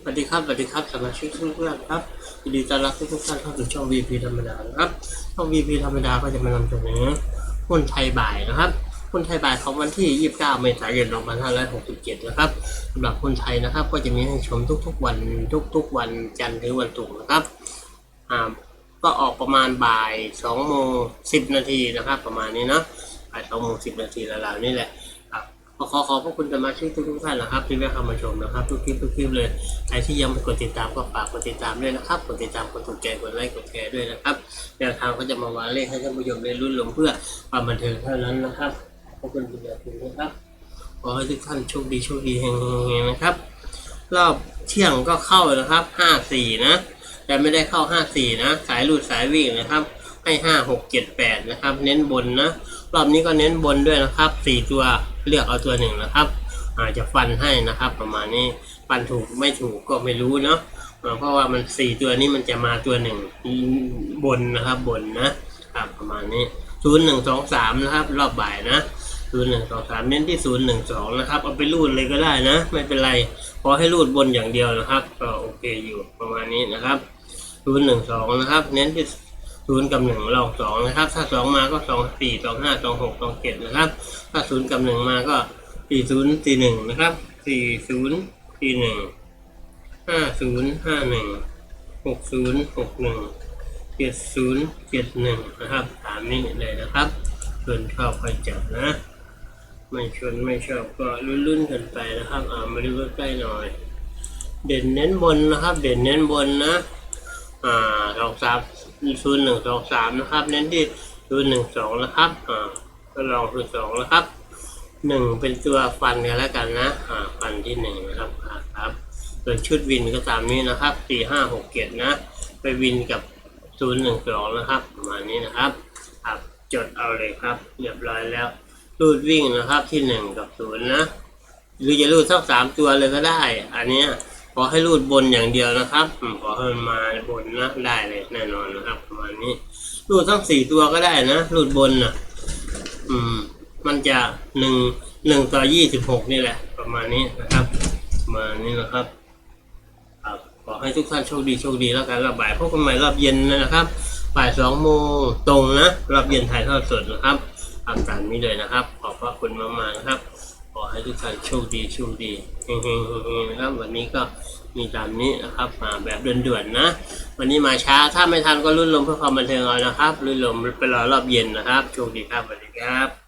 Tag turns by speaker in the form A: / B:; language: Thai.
A: สวัสดีครับสวัสดีครับสมาชิกทุกท่านครับยินดีต้อนรับทุกท่านเข้าสู่ช่อง VP ธรรมดานะครับช่อง VP ธรรมดาก็จะมานำเสนอหุ้นไทยบ่ายนะครับหุ้นไทยบ่ายของวันที่ 29 เมษายน 2567 นะครับสำหรับหุ้นไทยนะครับ ก็จะมีให้ชมทุกๆวันทุกๆวันจันทร์ถึงวันศุกร์นะครับอ่าก็ออกประมาณบ่าย2โมง10 นาทีนะครับ ประมาณนี้เนาะบ่าย2โมง10 นาทีราวๆนี่แหละ ขอขอขอบพระคุณสมาชิกทุกท่านนะครับที่แวะเข้ามาชมนะครับ ทุกคลิปทุกคลิปเลยใครที่ยังไม่กดติดตามก็ฝากกดติดตามด้วยนะครับกดติดตามกดถูกใจกดไลค์กดแชร์ด้วยนะครับแนวทางก็จะมาวางเลขให้ท่านผู้ชมได้รุ่นหลงเพื่อความบันเทิงเท่านั้นนะครับขอบคุณเป็นอย่างสูงนะครับขอให้ทุกท่านโชคดีโชคดีเฮงๆนะครับ รอบเที่ยงก็เข้านะครับห้าสี่นะ แต่ไม่ได้เข้าห้าสี่นะ สายหลุดสายวิ่งนะครับ ให้ห้าหกเจ็ดแปดนะครับ เน้นบนนะ รอบนี้ก็เน้นบนด้วยนะครับสี่ตัวเลือกเอาตัวหนึ่งนะครับ อาจจะฟันให้นะครับ ประมาณนี้ฟันถูกไม่ถูกก็ไม่รู้เนาะเพราะว่ามันสี่ตัวนี้มันจะมาตัวหนึ่งบนนะครับบนนะครับประมาณนี้ศูนย์หนึ่งสองสามนะครับ รอบบ่ายนะศูนย์หนึ่งสองสามเน้นที่ศูนย์หนึ่งสองนะครับ เอาไปรูดเลยก็ได้นะ ไม่เป็นไรขอให้รูดบนอย่างเดียวนะครับ ก็โอเคอยู่ประมาณนี้นะครับศูนย์หนึ่งสองนะครับ เน้นที่ ศูนย์กับหนึ่งลองสองนะครับ ถ้าสองมาก็สองสี่สองห้าสองหกสองเจ็ดนะครับ ถ้าศูนย์กับหนึ่งมาก็สี่ศูนย์สี่หนึ่งนะครับสี่ศูนย์สี่หนึ่งห้าศูนย์ห้าหนึ่งหกศูนย์หกหนึ่งเจ็ดศูนย์เจ็ดหนึ่งนะครับตามนี้เลยนะครับชวนชอบค่อยจับนะ ไม่ชนไม่ชอบก็ลุ้นๆกันไปนะครับอ่ามาดูใกล้ๆหน่อย เด่นเน้นบนนะครับ เด่นเน้นบนนะอ่าสองสาม ศูนย์หนึ่งสองสามนะครับ เน้นที่ศูนย์หนึ่งสองนะครับอ่าก็ลองศูนย์สองนะครับหนึ่งเป็นตัวฟันกันแล้วกันนะอ่าฟันที่หนึ่งนะครับอ่าครับส่วนชุดวินก็ตามนี้นะครับสี่ห้าหกเจ็ดนะ ไปวินกับศูนย์หนึ่งสองนะครับประมาณนี้นะครับครับจดเอาเลยครับเรียบร้อยแล้วรูดวิ่งนะครับที่หนึ่งกับศูนย์นะหรือจะรูดทั้งสามตัวเลยก็ได้ อันเนี้ย อให้รูดบนอย่างเดียวนะครับขอให้มันมาบนนะได้เลยแน่นอนนะครับประมาณนี้รูดทั้งสี่ตัวก็ได้นะรูดบนนะอืม มันจะหนึ่งหนึ่งต่อยี่สิบหกนี่แหละ ประมาณนี้นะครับประมาณนี้นะครับขอให้ทุกท่านโชคดีโชคดีแล้วกันรอบบ่ายพบกันใหม่รอบเย็นนะครับบ่ายสองโมงตรงนะรอบเย็นถ่ายทอดสดนะครับตามตามนี้เลยนะครับ ขอบพระคุณมากๆนะครับ ให้ทุกท่านโชคดีโชคดีเฮงๆเฮงๆนะครับวันนี้ก็มีตามนี้นะครับมาแบบด่วนๆนะ วันนี้มาช้าถ้าไม่ทันก็รุ่นลมเพื่อความบันเทิงเอานะครับรุ่นลมไปรอรอบเย็นนะครับโชคดีครับสวัสดีครับ